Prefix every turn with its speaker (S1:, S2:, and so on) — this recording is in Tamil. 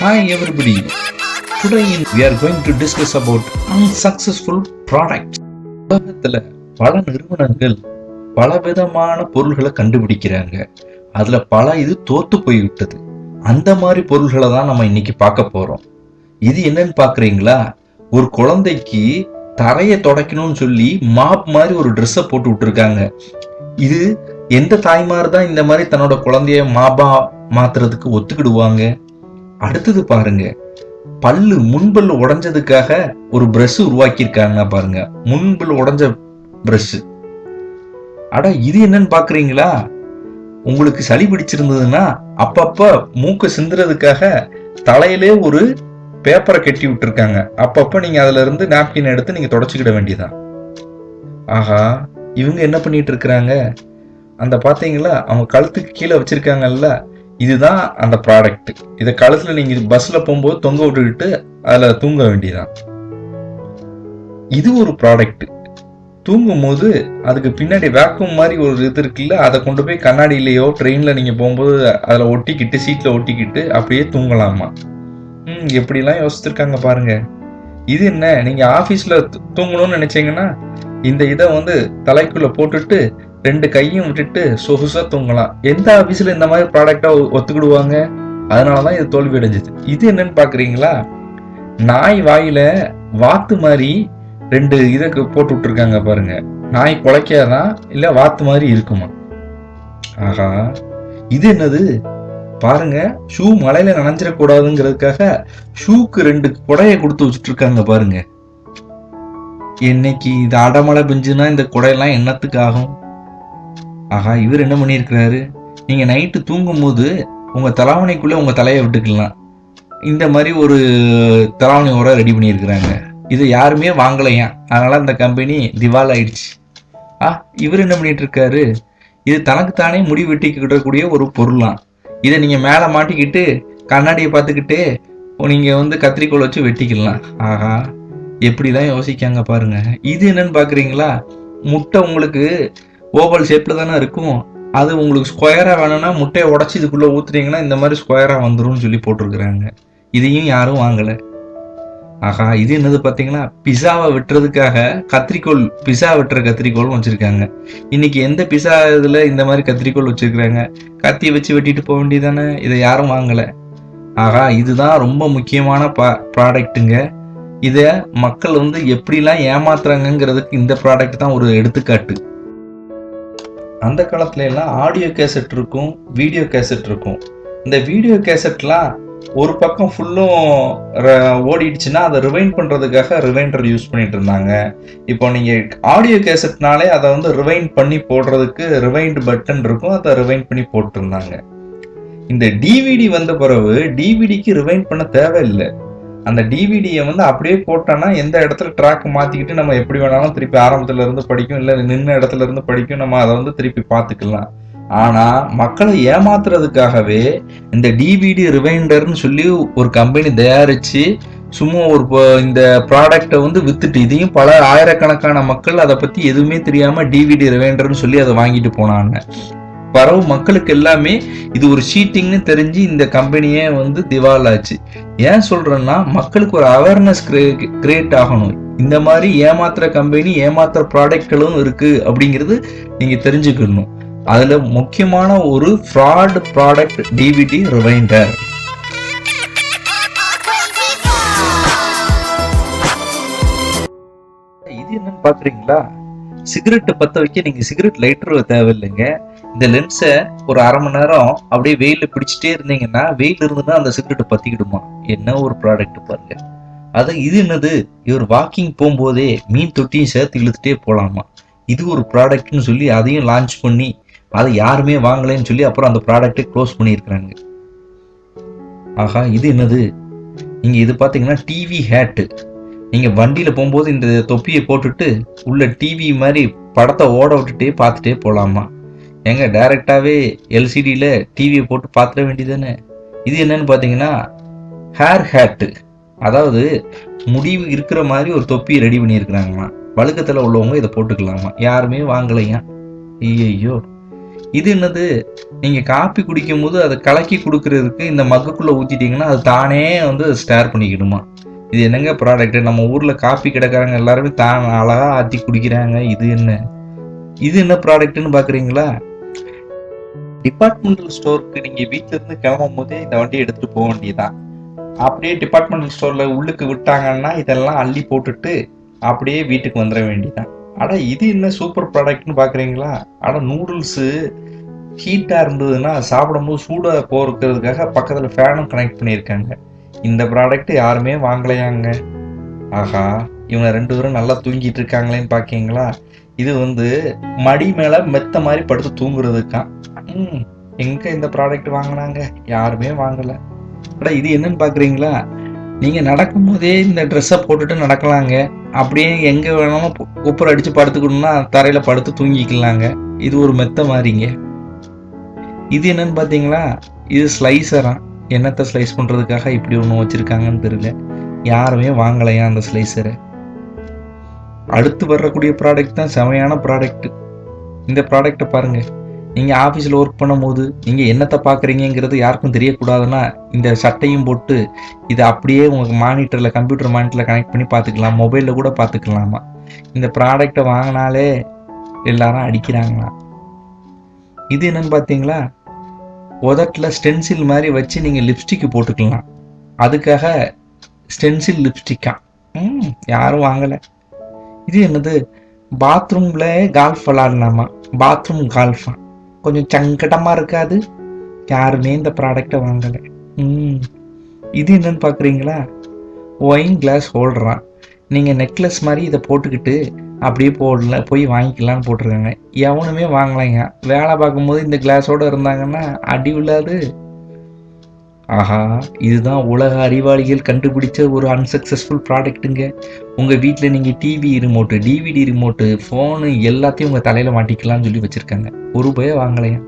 S1: Hi everybody. Today in- we are going to discuss about unsuccessful products. உலகத்துல பல நிறுவனங்கள் பல விதமான பொருள்களை கண்டுபிடிக்கிறாங்க. அதுல பல இது தோத்து போய் விட்டது அந்த மாதிரி பொருள்களை தான் நம்ம இன்னைக்கு பார்க்க போறோம். இது என்னன்னு பாக்குறீங்களா ஒரு குழந்தைக்கு தரையை துடைக்கணும்னு சொல்லி மாப் மாதிரி ஒரு ட்ரெஸ்ஸை போட்டு விட்டுருக்காங்க. இது எந்த தாய்மார் தான் இந்த மாதிரி தன்னோட குழந்தைய மாபா மாத்துறதுக்கு ஒத்துக்கிடுவாங்க? அடுத்தது பாருங்க. பல்லு முன்பல்லு உடஞ்சதுக்காக ஒரு பிரஷ் உருவாக்கியிருக்காங்கன்னா பாருங்க. முன்பல் உடஞ்ச பிரஷ் அட இது என்னன்னு பாக்குறீங்களா? உங்களுக்கு சளி பிடிச்சிருந்ததுன்னா அப்பப்ப மூக்கு சிந்துறதுக்காக தலையிலே ஒரு பேப்பரை கட்டி விட்டுருக்காங்க. அப்பப்ப நீங்க அதுல இருந்து நாப்கின் எடுத்து நீங்க தொடச்சுக்கிட வேண்டியதான் ஆஹா இவங்க என்ன பண்ணிட்டு இருக்கிறாங்க? அந்த பாத்தீங்களா? அவங்க கழுத்துக்கு கீழே வச்சிருக்காங்கல்ல? இதுதான் அந்த ப்ராடக்ட் இதை காலத்தில் நீங்கள் பஸ்ஸில் போகும்போது தொங்க விட்டுக்கிட்டு அதில் தூங்க வேண்டியதான் இது ஒரு ப்ராடக்ட் தூங்கும் போது அதுக்கு பின்னாடி வேக்கம் மாதிரி ஒரு இது இருக்குல்ல அதை கொண்டு போய் கண்ணாடியிலையோ ட்ரெயினில் நீங்கள் போகும்போது அதில் ஒட்டிக்கிட்டு சீட்டில் ஒட்டிக்கிட்டு அப்படியே தூங்கலாமா? ம் எப்படிலாம் யோசிச்சிருக்காங்க பாருங்க. இது என்ன? நீங்கள் ஆஃபீஸில் தூங்கணும்னு நினச்சிங்கன்னா இந்த இதை வந்து தலைக்குள்ளே போட்டுட்டு ரெண்டு கையும் விட்டுட்டு சொகுசா தூங்கலாம். எந்த ஆபீஸ்ல இந்த மாதிரி ப்ராடக்டா ஒத்துக்கிடுவாங்க? அதனாலதான் இது தோல்வி அடைஞ்சிது இது என்னன்னு பாக்குறீங்களா? நாய் வாயில வாத்து மாதிரி ரெண்டு இதை போட்டு விட்டுருக்காங்க பாருங்க. நாய் குலைக்காதான் இல்ல வாத்து மாதிரி இருக்குமா? ஆஹா. இது என்னது? பாருங்க. ஷூ மலையில நனைஞ்சிடக்கூடாதுங்கிறதுக்காக ஷூக்கு ரெண்டு குடையை கொடுத்து வச்சுட்டு இருக்காங்க பாருங்க. என்னைக்கு இது அடமழை பெஞ்சுன்னா இந்த குடையெல்லாம் என்னத்துக்கு ஆகும்? ஆஹா இவர் என்ன பண்ணியிருக்கிறாரு? நீங்கள் நைட்டு தூங்கும்போது உங்கள் தலாவணைக்குள்ளே உங்கள் தலையை விட்டுக்கலாம். இந்த மாதிரி ஒரு தலாவணை உரம் ரெடி பண்ணியிருக்கிறாங்க. இது யாருமே வாங்கலையா? அதனால் அந்த கம்பெனி திவால் ஆயிடுச்சு. ஆ இவர் என்ன பண்ணிட்டு இருக்காரு இது தனக்குத்தானே முடி வெட்டிக்கிடக்கூடிய ஒரு பொருளாம் இதை நீங்கள் மேலே மாட்டிக்கிட்டு கண்ணாடியை பார்த்துக்கிட்டு நீங்கள் வந்து கத்திரிக்கோல் வச்சு வெட்டிக்கலாம். ஆஹா எப்படி தான் யோசிக்காங்க பாருங்க. இது என்னன்னு பார்க்குறீங்களா முட்டை உங்களுக்கு ஓவல் ஷேப்பில் தானே இருக்கும். அது உங்களுக்கு ஸ்கொயராக வேணும்னா முட்டையை உடச்சி இதுக்குள்ளே ஊற்றுனீங்கன்னா இந்த மாதிரி ஸ்கொயராக வந்துடும் சொல்லி போட்டிருக்கிறாங்க. இதையும் யாரும் வாங்கலை. ஆஹா இது என்னது பார்த்தீங்கன்னா பிஸாவை வெட்டுறதுக்காக கத்திரிக்கோல் பிஸா வெட்டுற கத்திரிக்கோளும் வச்சுருக்காங்க. இன்னைக்கு எந்த பிஸா இதில் இந்த மாதிரி கத்திரிக்கோல் வச்சுருக்குறாங்க? கத்தியை வச்சு வெட்டிட்டு போக வேண்டியதானே இதை யாரும் வாங்கலை. ஆகா இதுதான் ரொம்ப முக்கியமான ப்ராடக்ட்டுங்க இதை மக்கள் வந்து எப்படிலாம் ஏமாத்துறாங்கங்கிறதுக்கு இந்த ப்ராடக்ட் தான் ஒரு எடுத்துக்காட்டு. அந்த காலத்துல எல்லாம் ஆடியோ கேசட் இருக்கும் வீடியோ கேசட் இருக்கும். இந்த வீடியோ கேசட்லாம் ஒரு பக்கம் ஃபுல்லும் ஓடிடுச்சுன்னா அதை ரிவைண்ட் பண்ணுறதுக்காக ரிவைண்டர் யூஸ் பண்ணிட்டு இருந்தாங்க. இப்போ நீங்கள் ஆடியோ கேசட்னாலே அதை வந்து ரிவைண்ட் பண்ணி போடுறதுக்கு ரிவைண்ட் பட்டன் இருக்கும் அதை ரிவைண்ட் பண்ணி போட்டிருந்தாங்க. இந்த டிவிடி வந்த பிறகு டிவிடிக்கு ரிவைண்ட் பண்ண தேவையில்லை. அந்த டிவிடியை வந்து அப்படியே போட்டோன்னா எந்த இடத்துல ட்ராக் மாற்றிக்கிட்டு நம்ம எப்படி வேணாலும் திருப்பி ஆரம்பத்துல இருந்து படிக்கும் இல்லை நின்ன இடத்துல இருந்து படிக்கும் நம்ம அதை வந்து திருப்பி பார்த்துக்கலாம். ஆனால் மக்களை ஏமாத்துறதுக்காகவே இந்த டிவிடி ரிவைண்டர்னு சொல்லி ஒரு கம்பெனி தயாரிச்சு சும்மா ஒரு இந்த ப்ராடக்டை வந்து வித்துட்டு இதையும் பல ஆயிரக்கணக்கான மக்கள் அதை பத்தி எதுவுமே தெரியாம டிவிடி ரிவைண்டர்னு சொல்லி அதை வாங்கிட்டு போனாங்க. பரவு மக்களுக்கு எல்லாமே இது ஒரு சீட்டிங்னு தெரிஞ்சு இந்த கம்பெனியே வந்து திவால் ஆச்சு. ஏன் சொல்றேன்னா மக்களுக்கு ஒரு அவேர்னஸ் கிரியேட் ஆகணும். இந்த மாதிரி ஏமாத்துற கம்பெனி ஏமாத்துற ப்ராடக்ட்களும் இருக்கு அப்படிங்கிறது நீங்க தெரிஞ்சுக்கணும். அதுல முக்கியமான ஒரு ஃப்ராட் ப்ராடக்ட் டிவிடி ரிவைண்டர் இது என்னன்னு பாக்குறீங்களா? சிகரெட் பத்த வைக்க நீங்க சிகரெட் லைட்டர் தேவையில்லைங்க. இந்த லென்ஸை ஒரு அரை மணி நேரம் அப்படியே வெயிலில் பிடிச்சிட்டே இருந்தீங்கன்னா வெயில் இருந்துன்னா அந்த சிகரெட் பற்றிக்கிடுமா என்ன ஒரு ப்ராடக்ட் பாருங்க. அது இது என்னது? இவர் வாக்கிங் போகும்போதே மீன் தொட்டியும் சேர்த்து இழுத்துட்டே போகலாமா இது ஒரு ப்ராடக்ட்னு சொல்லி அதையும் லான்ச் பண்ணி அதை யாருமே வாங்கலைன்னு சொல்லி அப்புறம் அந்த ப்ராடக்ட்டை க்ளோஸ் பண்ணியிருக்கிறாங்க. ஆஹா இது என்னது? நீங்கள் இது பார்த்தீங்கன்னா டிவி ஹேட்டு நீங்கள் வண்டியில் போகும்போது இந்த தொப்பியை போட்டுட்டு உள்ள டிவி மாதிரி படத்தை ஓட விட்டுட்டே பார்த்துட்டே போகலாமா ஏங்க டைரக்டாவே எல்சிடியில் டிவியை போட்டு பார்த்துட வேண்டியதானே இது என்னன்னு பார்த்தீங்கன்னா ஹேர் ஹேட்டு அதாவது முடிவு இருக்கிற மாதிரி ஒரு தொப்பி ரெடி பண்ணியிருக்கிறாங்கம்மா. வழுக்கத்தில் உள்ளவங்க இதை போட்டுக்கலாமா யாருமே வாங்கலையா? ஐயோ இது என்னது? நீங்கள் காப்பி குடிக்கும் போது அதை கலக்கி கொடுக்கறதுக்கு இந்த மக்குக்குள்ளே ஊற்றிட்டீங்கன்னா அது தானே வந்து ஸ்டேர் பண்ணிக்கிடுமா? இது என்னங்க ப்ராடக்ட் நம்ம ஊரில் காப்பி கிடக்காரங்க எல்லாருமே தான் அழகாக ஆற்றி குடிக்கிறாங்க. இது என்ன? இது என்ன ப்ராடக்ட்னு பார்க்குறீங்களா? டிபார்ட்மெண்டல் ஸ்டோருக்கு நீங்கள் வீட்டிலேருந்து கிளம்பும் போதே இந்த வண்டியை எடுத்துகிட்டு போக வேண்டியதான் அப்படியே டிபார்ட்மெண்டல் ஸ்டோரில் உள்ளுக்கு விட்டாங்கன்னா இதெல்லாம் அள்ளி போட்டுட்டு அப்படியே வீட்டுக்கு வந்துட வேண்டியதான் அட இது என்ன சூப்பர் ப்ராடக்ட்னு பார்க்குறீங்களா அட நூடுல்ஸு ஹீட்டாக இருந்ததுன்னா சாப்பிடும்போது சூடாக போகிறதுக்காக பக்கத்தில் ஃபேனும் கனெக்ட் பண்ணியிருக்காங்க. இந்த ப்ராடக்ட் யாருமே வாங்கலையாங்க. ஆஹா இவங்க ரெண்டு பேரும் நல்லா தூங்கிட்டு இருக்காங்களேன்னு பார்க்கீங்களா இது வந்து மடி மேலே மெத்த மாதிரி படுத்து தூங்குறதுக்கான் எங்க இந்த ப்ராடக்ட் வாங்கினாங்க? யாருமே வாங்கல. அட இது என்னன்னு பார்க்குறீங்களா நீங்கள் நடக்கும்போதே இந்த ட்ரெஸ்ஸை போட்டுட்டு நடக்கலாங்க. அப்படியே எங்கே வேணாலும் கு- அடிச்சு அடித்து படுத்துக்கணும்னா தரையில் படுத்து தூங்கிக்கலாங்க. இது ஒரு மெத்த மாதிரிங்க இது என்னன்னு பார்த்தீங்களா இது ஸ்லைசரா என்னத்தை ஸ்லைஸ் பண்ணுறதுக்காக இப்படி ஒன்று வச்சுருக்காங்கன்னு தெரியல. யாருமே வாங்கலையா அந்த ஸ்லைசரை அடுத்து வரக்கூடிய ப்ராடக்ட் தான் செமையான ப்ராடக்ட் இந்த ப்ராடக்ட்டை பாருங்கள் நீங்கள் ஆஃபீஸில் ஒர்க் பண்ணும்போது நீங்கள் என்னத்தை பார்க்குறீங்கிறது யாருக்கும் தெரியக்கூடாதுன்னா இந்த சட்டையும் போட்டு இதை அப்படியே உங்களுக்கு மானிட்டரில் கம்ப்யூட்டர் மானிட்டரில் கனெக்ட் பண்ணி பார்த்துக்கலாம். மொபைலில் கூட பார்த்துக்கலாமா? இந்த ப்ராடக்டை வாங்கினாலே எல்லாரும் அடிக்கிறாங்களாம் இது என்னன்னு பார்த்தீங்களா? உதட்டில் ஸ்டென்சில் மாதிரி வச்சு நீங்கள் லிப்ஸ்டிக் போட்டுக்கலாம். அதுக்காக ஸ்டென்சில் லிப்ஸ்டிக்கா ம் யாரும் வாங்கலை. இது என்னது? பாத்ரூமில் கால்ஃப் விளாடலாமா பாத்ரூம் கால்ஃபா கொஞ்சம் சங்கடமாக இருக்காது. யாருமே இந்த ப்ராடக்டை வாங்கலை. ம். இது என்னன்னு பார்க்குறீங்களா ஒயின் கிளாஸ் ஹோல்டரான் நீங்கள் நெக்லஸ் மாதிரி இதை போட்டுக்கிட்டு அப்படியே போடல போய் வாங்கிக்கலாம்னு போட்டிருக்காங்க. எவனுமே வாங்கலைங்க. வேலை பார்க்கும்போது இந்த கிளாஸோடு இருந்தாங்கன்னா அடி விழாது ஆஹா இதுதான் உலக அறிவாளிகள் கண்டுபிடிச்ச ஒரு அன்சக்சஸ்ஃபுல் ப்ராடக்ட்டுங்க உங்கள் வீட்டில் நீங்கள் TV remote DVD remote phone எல்லாத்தையும் உங்கள் தலையில் மாட்டிக்கலாம்னு சொல்லி வச்சுருக்காங்க. ஒரு ரூபாயே வாங்கலையா?